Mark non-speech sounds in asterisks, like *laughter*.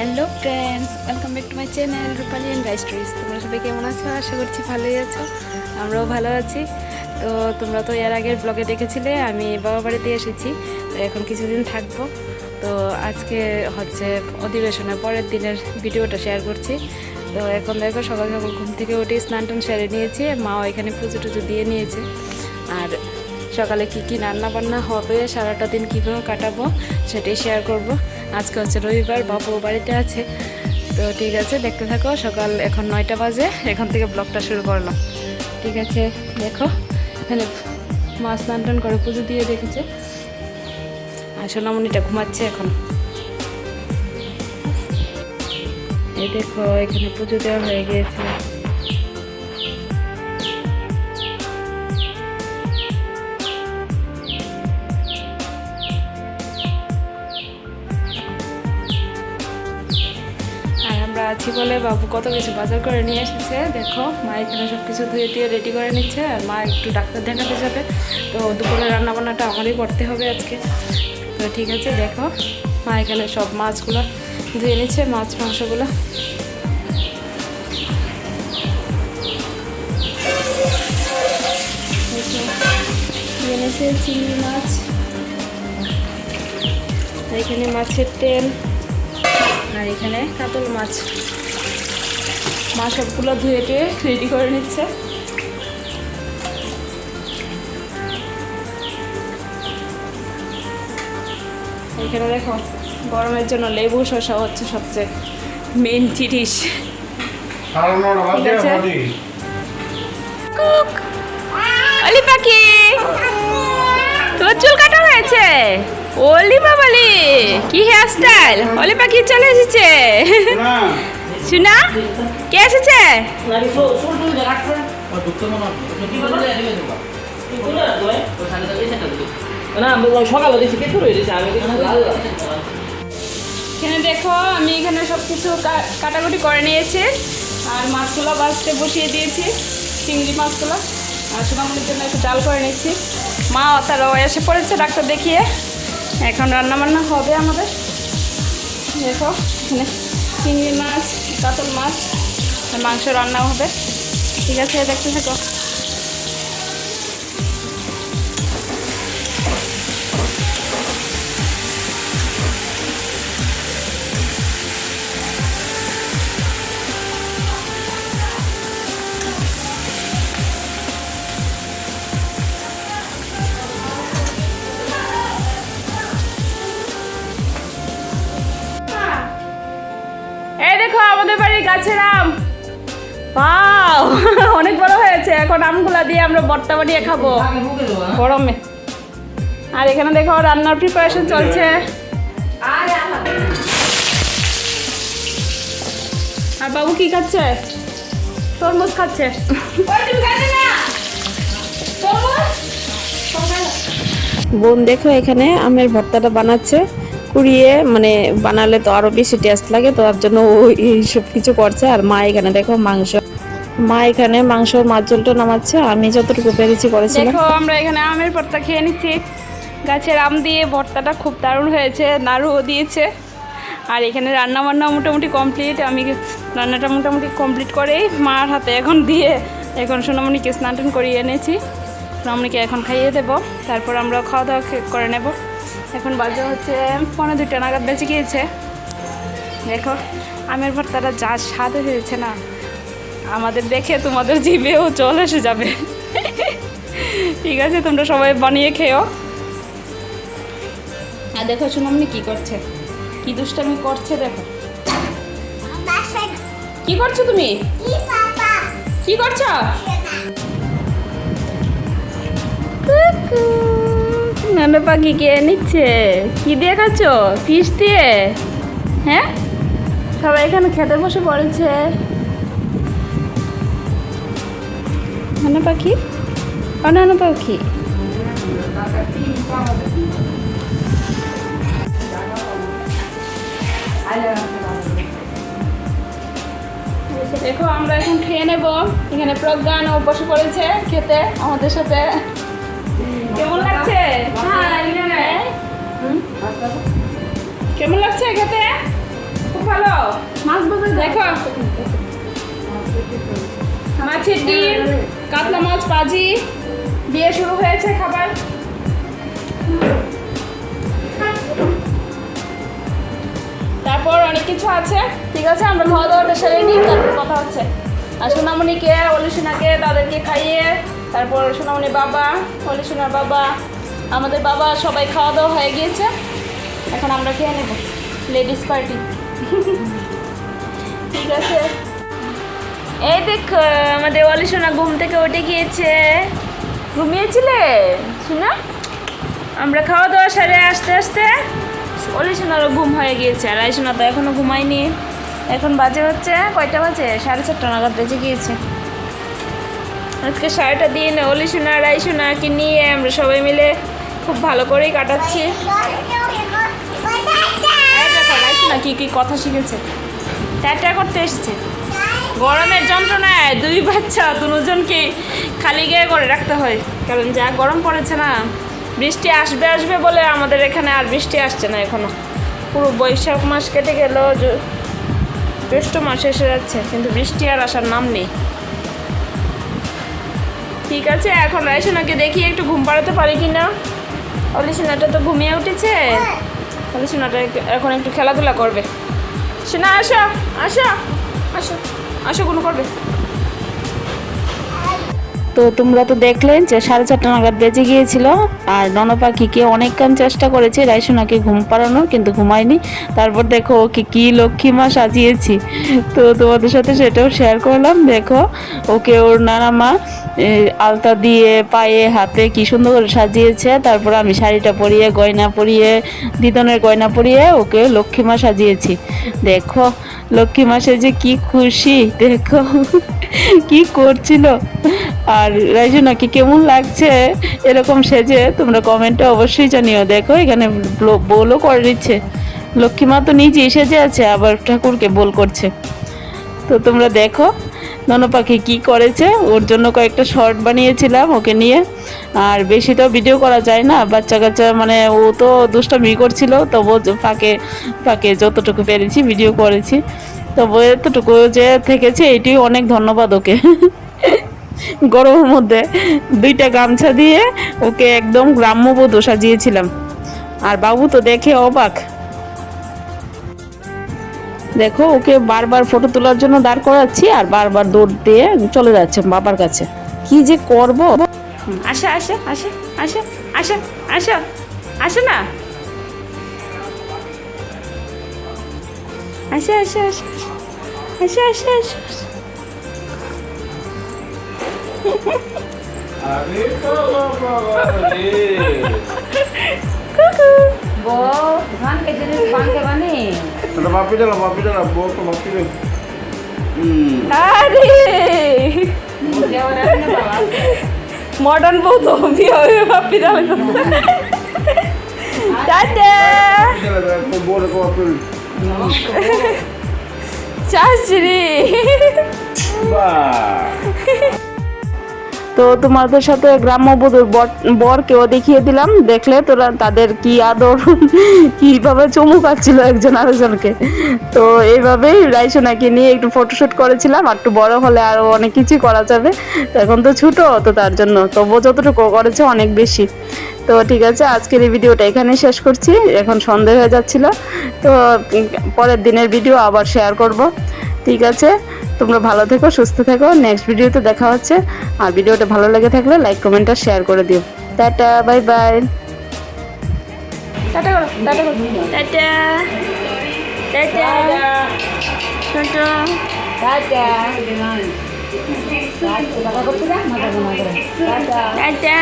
Hello friends, welcome back to my channel Rupali and rice stories তোমরা সবাই কেমন আছো? আশা করছি ভালোই আছো। আমরাও ভালো আছি। তো তোমরা তো এর আগের ব্লগে দেখেছিলে, আমি বাবা বাড়িতে এসেছি। তো এখন কিছুদিন থাকব। তো আজকে হচ্ছে অধিবেশনের পরের দিনের ভিডিওটা শেয়ার করছি। তো এখন দেখো, সকাল সকাল ঘুম থেকে উঠে স্নান টান সেরে নিয়েছি। মাও এখানে পুজো টুজো দিয়ে নিয়েছে। আর সকালে কি কি রান্না বান্না হবে, সারাটা দিন কীভাবে কাটাবো, সেটাই শেয়ার করব। আজকে হচ্ছে রবিবার, বাবু বাড়িতে আছে। তো ঠিক আছে, দেখতে থাকো, সকাল এখন নয়টা বাজে, এখান থেকে ব্লগটা শুরু করলাম। ঠিক আছে, দেখো, এখানে মা স্নান টান করে পুজো দিয়ে রেখেছে। আর সোনামণিটা ঘুমাচ্ছে এখন। এই দেখো, এখানে পুজো দেওয়া হয়ে গিয়েছে। আছি বলে বাবু কত কিছু বাজার করে নিয়ে এসেছে। দেখো, মা এখানে সব কিছু ধুয়ে টুয়ে রেডি করে নিচ্ছে আর মা একটু ডাক্তার দেখাতে যাবে। তো দুপুরে রান্না বান্নাটা আমারই করতে হবে আজকে। তো ঠিক আছে, দেখো, মা এখানে সব মাছগুলো ধুয়ে নিচ্ছে, মাছ, মাংসগুলো। নিচ্ছে চিংড়ি মাছ। এখানে মাছের তেল। আর এখানে কাতল মাছ। মা সবগুলো ধুয়ে টুয়ে রেডি করে নিচ্ছে। এখানে দেখো গরমের জন্য লেবু শসা হচ্ছে সবচেয়ে মেন জিনিস। অলি পাখি! তোর চুল কাটা হয়েছে? ওলি বাবালি কি হেয়ার স্টাইল অলি পাখি চলে এসেছে। শুনা। কে এসেছে। এখানে দেখো আমি এখানে সব কিছু কাটাকুটি করে নিয়েছি। আর মাছগুলো বাছতে বসিয়ে দিয়েছি চিংড়ি মাছগুলো। আর সোনামণির জন্য একটু ডাল করে নিচ্ছি। মা তারাও এসে পড়েছে ডাক্তার দেখিয়ে। এখন রান্নাবান্না হবে আমাদের। দেখো, এখানে চিংড়ি মাছ, কাতল মাছ মাংস রান্না হবে। ঠিক আছে, দেখতে থাকো। গাছের আম পাও, অনেক বড় হয়েছে। এখন আমগুলা দিয়ে আমরা বট্টা বানিয়ে খাব? গরমে। আর এখানে দেখো, রান্নার প্রিপারেশন চলছে। আর বাবু কি খাচ্ছে? তরমুজ খাচ্ছে। বোন, দেখো এখানে আমের ভর্তাটা বানাচ্ছে। কুড়িয়ে মানে বানালে তো আরও বেশি টেস্ট লাগে, তো তার জন্য ও এইসব কিছু করছে। আর মা এখানে, দেখো মাংস। মা এখানে মাংস, মাছ ঝোলটা নামাচ্ছে আমি যতটুকু পেরেছি করেছি দেখো, আমরা এখানে আমের ভর্তা খেয়ে নিচ্ছি। গাছের আম দিয়ে ভর্তাটা খুব দারুণ হয়েছে, নাড়ুও দিয়েছে। আর এখানে রান্না বান্না মোটামুটি কমপ্লিট আমি রান্নাটা মোটামুটি কমপ্লিট করেই মার হাতে এখন দিয়ে এখন সোনামণিকে স্নান টান করিয়ে এনেছি। সোনামণিকে এখন খাইয়ে দেবো। তারপর আমরা খাওয়া দাওয়া করে নেব। এখন বাজে হচ্ছে পনেরো দুইটা নাগাদ বেঁচে গিয়েছে। দেখো আমের ভর্তাটা যা স্বাদ হয়েছে না আমাদের দেখে তোমাদের জিভেও জল এসে যাবে। ঠিক আছে তোমরা সবাই বানিয়ে খেও। আর দেখো সোনামনি কি করছে? কি দুষ্টামি করছে দেখো। কি করছ তুমি? কি করছ? নানা পাখি কে নিচ্ছে? কি দিয়ে খাচ্ছ? ফিশ দিয়ে? হ্যাঁ? সবাই এখানে খেতে বসে পড়েছে। নানা পাখি? ও নানা পাখি। দেখো, আমরা এখন খেয়ে নেব। এখানে প্রজ্ঞান ও বসে পড়েছে খেতে, আমাদের সাথে। কেমন লাগছে খেতে? খুব ভালো? দেখো। মাছের ডিম কাতলা মাছ পাজি দিয়ে শুরু হয়েছে খাবার। তারপর অনেক কিছু আছে। ঠিক আছে আমরা খাওয়া দাওয়াটা সেরে নিই তারপর কথা হচ্ছে। আর সোনামণিকে অলিসোনাকে তাদেরকে খাইয়ে তারপর সোনামণি বাবা অলিসোনার বাবা আমাদের বাবা সবাই খাওয়া দাওয়া হয়ে গিয়েছে। এখন আমরা খেয়ে নেব। লেডিস পার্টি ঠিক আছে। এই দেখো আমাদের অলিসোনা ঘুম থেকে উঠে গিয়েছে। ঘুমিয়েছিলে? শোনা? আমরা খাওয়া দাওয়া সেরে আসতে আসতে অলিসোনারও ঘুম হয়ে গিয়েছে আর আইসোনা তো এখনও ঘুমায়নি। এখন বাজে হচ্ছে কয়টা বাজে? সাড়ে চারটা নাগাদ বেজে গিয়েছে। আজকে সারাটা দিন অলিসোনা আর আইসোনাকে নিয়ে আমরা সবাই মিলে খুব ভালো করেই কাটাচ্ছি। আইসোনা কি কি কথা শিখেছে? ট্যাটা করতে এসেছে। গরমের যন্ত্রণায় দুই বাচ্চা দুজনকে খালি গায়ে করে রাখতে হয়। কারণ যা গরম পড়েছে না, বৃষ্টি আসবে আসবে বলে আমাদের এখানে আর বৃষ্টি আসছে না এখনও। পুরো বৈশাখ মাস কেটে গেল জ্যৈষ্ঠ মাস এসে যাচ্ছে, কিন্তু বৃষ্টি আর আসার নাম নেই। ঠিক আছে, এখন রাইসোনাকে দেখি একটু ঘুম পাড়াতে পারি কি না অলিসোনাটা তো ঘুমিয়ে উঠেছে। অলিসোনাটা একটু- এখন একটু খেলাধুলা করবে। সোনা আসো আসো আসো আসো কোনো করবে। তো তোমরা তো দেখলেন যে সাড়ে চারটা নাগাদ বেজে গিয়েছিল। আর নন পাখিকে অনেকক্ষণ চেষ্টা করেছে রাইসোনাকে ঘুম পাড়ানোর, কিন্তু ঘুমায়নি। তারপর দেখো ওকে কি লক্ষ্মী মা সাজিয়েছি। তো তোমাদের সাথে সেটাও শেয়ার করলাম। দেখো ওকে ওর নানা মা আলতা দিয়ে পায়ে, হাতে কি সুন্দর করে সাজিয়েছে। তারপর আমি শাড়িটা পরিয়ে, গয়না পরিয়ে, দিদনের গয়না পরিয়ে ওকে লক্ষ্মী মা সাজিয়েছি। দেখো লক্ষ্মী মাসে যে কি খুশি, দেখো কি করছিল। আর রাইজুনাকে কেমন লাগছে এরকম সেজে? তোমরা কমেন্টে অবশ্যই জানিও। দেখো, এখানে ব্লো- বোলও করে দিচ্ছে। লক্ষ্মী মা তো নিজেই সেজে আছে, আবার ঠাকুরকে বোল করছে। তো তোমরা দেখো, নন পাখি কি করেছে। ওর জন্য কয়েকটা শর্ট বানিয়েছিলাম ওকে নিয়ে। আর বেশি তো ভিডিও করা যায় না বাচ্চা কাচ্চা মানে ও তো দুষ্টামি করছিল তবু ফাঁকে ফাঁকে যতটুকু পেরেছি ভিডিও করেছি। তবু এতটুকু যে থেকেছে এটি অনেক ধন্যবাদ ওকে। *laughs* গরমের মধ্যে দুইটা গামছা দিয়ে ওকে একদম গ্রাম্যবোধ সাজিয়েছিলাম আর বাবু তো দেখে অবাক দেখো ওকে বারবার ফটো তোলার জন্য দাঁড় করাচ্ছি আর বারবার দৌড় দিয়ে চলে যাচ্ছে বাবার কাছে কি যে করব আসা আসা আসা আসা আসা আসা আসা না আসা আসা আসা আসা আসা আসা আরে বাবা বাবা রে বানকে বানে এটা মাপি দিলাম মাপি দিলাম বউ তো মাপি দিলাম হুম আরে মডার্ন বউ তো বিয়ে হয়ে বাপি দাও টাটা বউ রে মাপি চাচরি বাহ তো তোমাদের সাথে গ্রাম্যবধূর বরকেও দেখিয়ে দিলাম। দেখলে তোরা তাদের কি আদর, *laughs* কীভাবে চমু পাচ্ছিল একজন আরেকজনকে। তো এইভাবেই রাইসোনাকে নিয়ে একটু ফটোশ্যুট করেছিলাম। আর একটু বড় হলে আরও অনেক কিছুই করা যাবে। তো এখন তো ছোটো, তো তার জন্য তবুও যতটুকু করেছে অনেক বেশি। তো ঠিক আছে, আজকের এই ভিডিওটা এখানে শেষ করছি। এখন সন্দেহ হয়ে যাচ্ছিল। তো পরের দিনের ভিডিও আবার শেয়ার করব। ঠিক আছে? তোমরা ভালো থেকো সুস্থ থেকো। নেক্সট ভিডিওতে দেখা হচ্ছে। আর ভিডিওটা ভালো লেগে থাকলে লাইক কমেন্ট আর শেয়ার করে দিও। টাটা বাই বাই টাটা করো টাটা করো। Tata. Tata. Tata. Tata. Tata.